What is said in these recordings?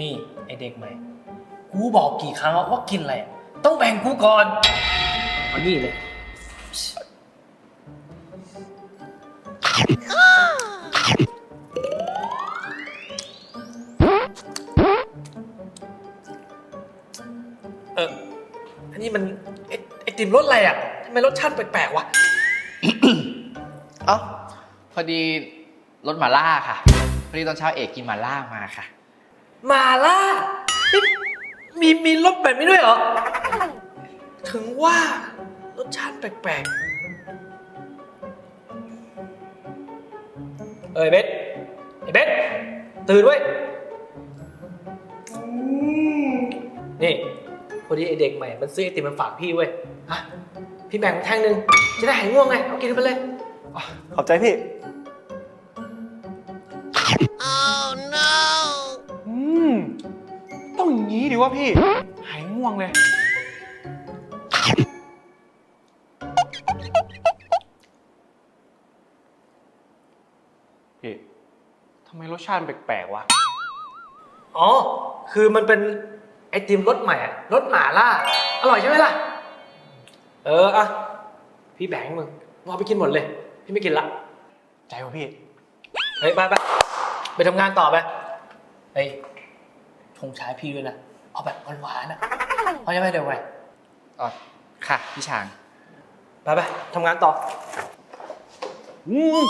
นี่ไอเด็กใหม่ กูบอกกี่ครั้งแล้วว่ากินอะไร ต้องแบ่งกูก่อนเอานี่เลยเอออันนี้มันไอไอติมรสอะไรอะทำไมรสชาติแปลกๆวะ เอ๋อพอดีรถหมาล่าค่ะ พอดีตอนเช้าเอกกินหมาล่ามาค่ะ มาล่านี่มีมีรสแบบนี้ด้วยเหรอ ถึงว่ารสชาติแปลกๆ เอ้ยเบสไอ้เบสตื่นไว้ยนี่ พอดีไอเด็กใหม่ มันซื้อไอติมมาฝากพี่เว้ยฮะพี่แบ่งมาแท่งหนึ่งจะได้หายง่วงไง เอากินไปเลย ขอบใจพี่อืม ต้องอย่างนี้ดิวะพี่ หายง่วงเลย พี่ทำไมรสชาติแปลกๆวะ อ๋อ คือมันเป็นไอติมรสใหม่อะรสหม่าล่า อร่อยใช่ไหมล่ะ เอออะพี่แบ่งให้มึงมึงเอาไปกินหมดเลย พี่ไม่กินละ ใจวะพี่ เฮ้ย ไปไปไปทำงานต่อไป เฮ้ย ชงชายพี่ด้วยนะ เอาแบบหวานๆนะเอายังไงเดี๋ยวไปอ๋อค่ะพี่ช้างไปไปทำงานต่ออืม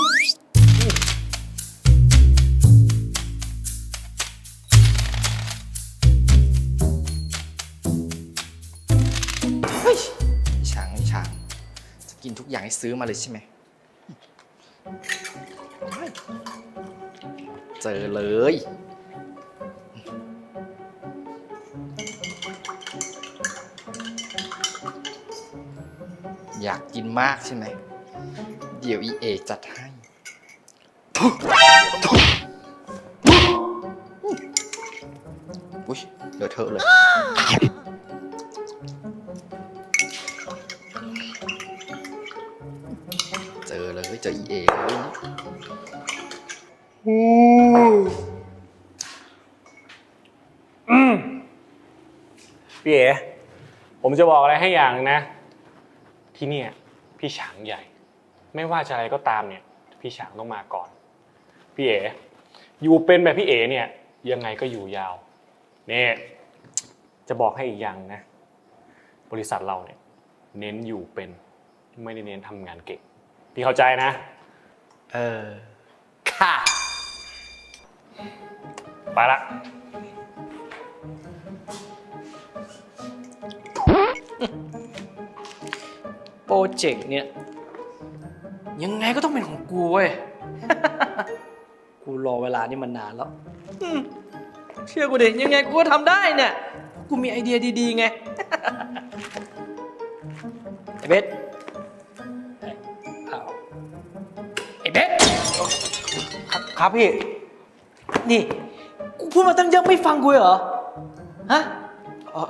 พี่ช้างพี่ช้าง จะกินทุกอย่างให้ซื้อมาเลยใช่ไหม เจอเลย อยากกินมากใช่ไหม เดี๋ยวอีเอจัดให้อุ้ยเดี๋ยวเธอะเลย เจอเลยเจออีเอเลยพี่เอ๋ผมจะบอกอะไรให้อย่างนึงนะ ที่เนี่ยพี่ฉางใหญ่ ไม่ว่าจะอะไรก็ตามเนี่ย พี่ฉางต้องมาก่อน พี่เอ๋อยู่เป็นแบบพี่เอ๋เนี่ย ยังไงก็อยู่ยาวนี่จะบอกให้อีกอย่างนะ บริษัทเราเนี่ย เน้นอยู่เป็นไม่ได้เน้นทำงานเก่งพี่เข้าใจนะ เออ ค่ะ ไปละ เจกต์เนี่ย ยังไงก็ต้องเป็นของกูเว้ย กูรอเวลานี่มันนานแล้วอืมเชื่อกูดิยังไงกูก็ทำได้เนี่ย กูมีไอเดียดีๆไง ไอเบสเอ้ยเอาไอเบสครับครับพี่ นี่ กูพูดมาตั้งเยอะไม่ฟังกูเหรอ ฮะ เอ่อ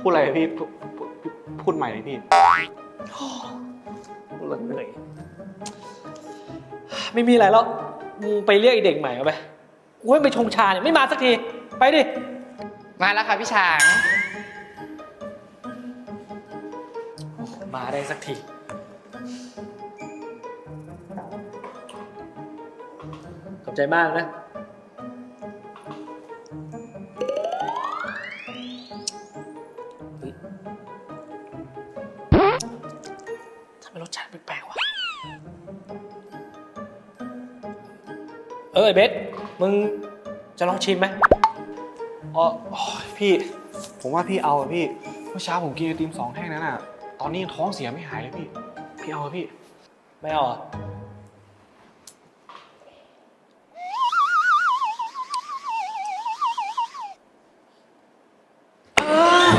พูดอะไรพี่พูดพูดพูดใหม่เลยพี่ กูละเหนื่อย ไม่มีอะไรแล้วมึงไปเรียกไอเด็กใหม่มาไปกูให้ไปชงชาเนี่ยไม่มาสักที ไปดิ มาแล้วค่ะพี่ช้าง มาได้สักที ขอบใจมากนะ ออไอเบสมึงจะลองชิมไหมอ๋อโอ้ยพี่ ผมว่าพี่เอาอะพี่ เมื่อเช้าผมกินไอติมสองแท่งนั้นอะ ตอนนี้ยังท้องเสียไม่หายเลยพี่ พี่เอาอะพี่ ไม่เอาเหรออ่า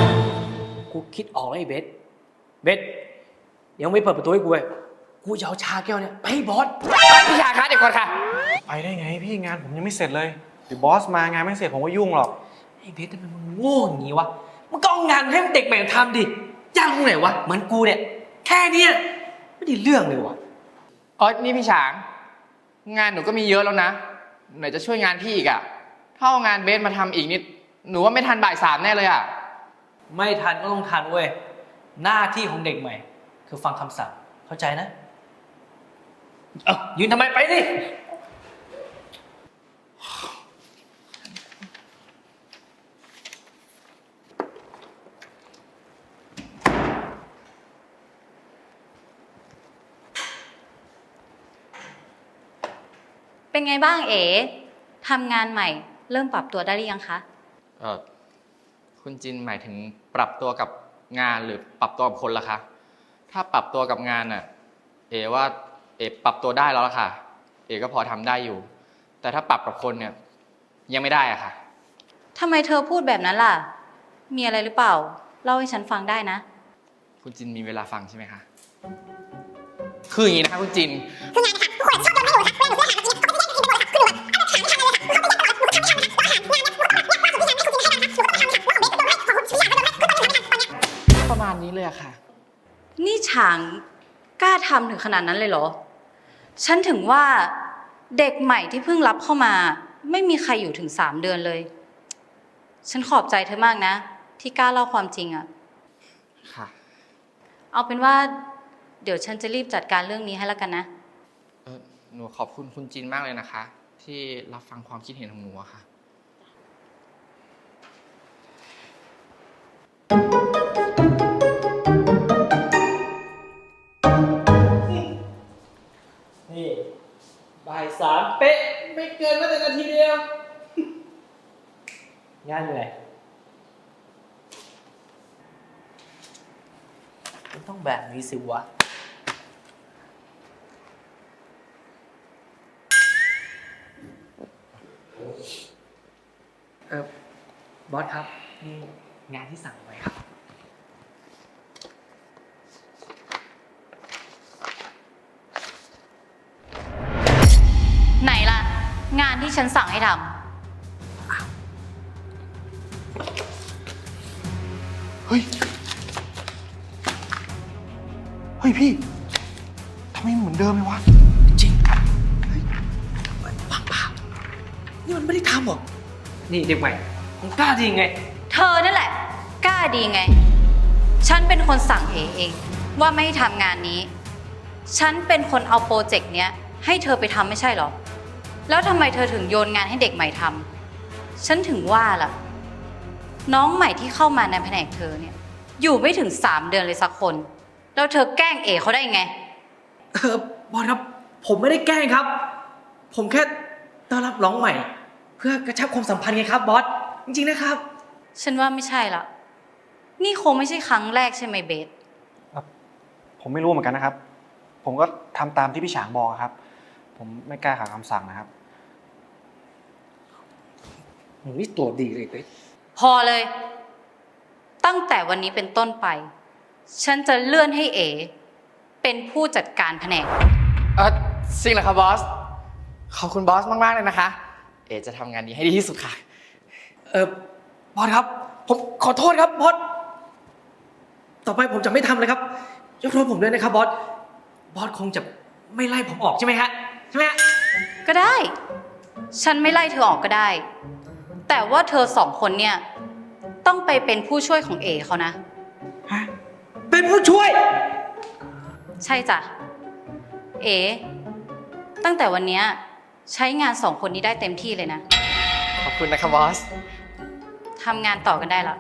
กูคิดออกแล้วไอ้เบสเบสยังไม่เปิดประตูให้กูเลย กูจะเอาชาแก้วเนี่ยไปให้บอส พี่ช้างคะเดี๋ยวก่อนค่ะ ไปได้ไงพี่งานผมยังไม่เสร็จเลยเดี๋ยวบอสมางานไม่เสร็จผมก็ยุ่งหรอก ไอ้เบสทำไมมึงโง่อย่างนี้วะมึงก็เอางานให้มันเด็กแบ่งทำดิยากตรงไหนวะ เหมือนกูเนี่ย แค่เนี้ยไม่ได้เรื่องเลยวะอ๋อ นี่พี่ช้าง งานหนูก็มีเยอะแล้วนะ ไหนจะช่วยงานพี่อีกอะถ้าเอางานเบสมาทำอีกนิด หนูว่าไม่ทันบ่ายสามแน่เลยอะไม่ทันก็ต้องทันเว้ย หน้าที่ของเด็กใหม่ คือฟังคำสั่งเข้าใจนะ เอายืนทำไมไปดิ เป็นไงบ้างเอ๋ทำงานใหม่ เริ่มปรับตัวได้หรือยังคะ เออคุณจินหมายถึงปรับตัวกับงานหรือปรับตัวกับคนล่ะคะ ถ้าปรับตัวกับงานน่ะ เอว่า เอปรับตัวได้แล้วล่ะค่ะ เอก็พอทำได้อยู่ แต่ถ้าปรับกับคนเนี่ยยังไม่ได้อะค่ะทำไมเธอพูดแบบนั้นล่ะ มีอะไรหรือเปล่า เล่าให้ฉันฟังได้นะ คุณจินมีเวลาฟังใช่ไหมคะ คืออย่างนี้นะคะคุณจินประมาณนี้เลยอะค่ะ นี่ฉางกล้าทำถึงขนาดนั้นเลยเหรอ ฉันถึงว่าเด็กใหม่ที่เพิ่งรับเข้ามา ไม่มีใครอยู่ถึงสามเดือนเลย ฉันขอบใจเธอมากนะ ที่กล้าเล่าความจริงอะค่ะ เอาเป็นว่า เดี๋ยวฉันจะรีบจัดการเรื่องนี้ให้แล้วกันนะ เออหนูขอบคุณคุณจินมากเลยนะคะ ที่รับฟังความคิดเห็นของหนูอะค่ะ อยู่ไหนมันต้องแบบนี้สิวะ เออบอสครับ นี่งานที่สั่งไว้ครับ ไหนล่ะ งานที่ฉันสั่งให้ทำ ฮ้ยพี่ทำไมเหมือนเดิมเลยวะ จริงเฮ้ยมันบ้าเปล่านี่มันไม่ได้ทำหรอก นี่เด็กใหม่มันกล้าดีไง เธอนั่นแหละ กล้าดีไง ฉันเป็นคนสั่งเอเอง ว่าไม่ให้ทำงานนี้ ฉันเป็นคนเอาโปรเจกต์เนี้ย ให้เธอไปทำไม่ใช่เหรอ แล้วทำไมเธอถึงโยนงานให้เด็กใหม่ทำฉันถึงว่าล่ะ น้องใหม่ที่เข้ามาในแผนกเธอเนี่ย อยู่ไม่ถึงสามเดือนเลยสักคน แล้วเธอแกล้งเอเขาได้ไง เออบอสครับ ผมไม่ได้แกล้งครับ ผมแค่ต้อนรับน้องใหม่ เพื่อกระชับความสัมพันธ์ไงครับบอสจริงๆนะครับ ฉันว่าไม่ใช่ละ นี่คงไม่ใช่ครั้งแรกใช่ไหมเบส ผมไม่รู้เหมือนกันนะครับ ผมก็ทำตามที่พี่ฉางบอกครับ ผมไม่กล้าขัดคำสั่งนะครับมึงนี่ตัวดีเลยเต้พอเลย ตั้งแต่วันนี้เป็นต้นไป ฉันจะเลื่อนให้เอเป็นผู้จัดการแผนก เออจริงเหรอครับบอส ขอบคุณบอสมาก ๆ เลยนะคะ เอจะทำงานนี้ให้ดีที่สุดค่ะ เออบอสครับ ผมขอโทษครับบอส ต่อไปผมจะไม่ทำเลยครับ ยกโทษผมด้วยนะครับบอส บอสคงจะไม่ไล่ผมออกใช่ไหมฮะ ใช่ไหมฮะ ก็ได้ ฉันไม่ไล่เธอออกก็ได้ แต่ว่าเธอสองคนเนี่ย ต้องไปเป็นผู้ช่วยของเอเขานะ เป็นผู้ช่วย ใช่จ้ะ เอตั้งแต่วันเนี้ยใช้งานสองคนนี้ได้เต็มที่เลยนะ ขอบคุณนะครับบอส ทำงานต่อกันได้แล้ว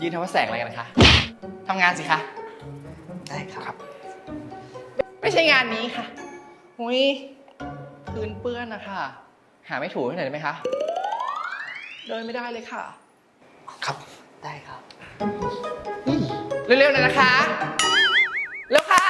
ยืนทำว่าแสงอะไรกันนะคะทำงานสิคะ ได้ครับ ไม่ใช่งานนี้ค่ะหุยพื้นเปื้อนนะคะ หาไม่ถูกที่ไหนอยได้ไหมคะ เดินไม่ได้เลยค่ะ ครับได้ครับ เร็วๆหน่อยนะคะ เร็วค่ะ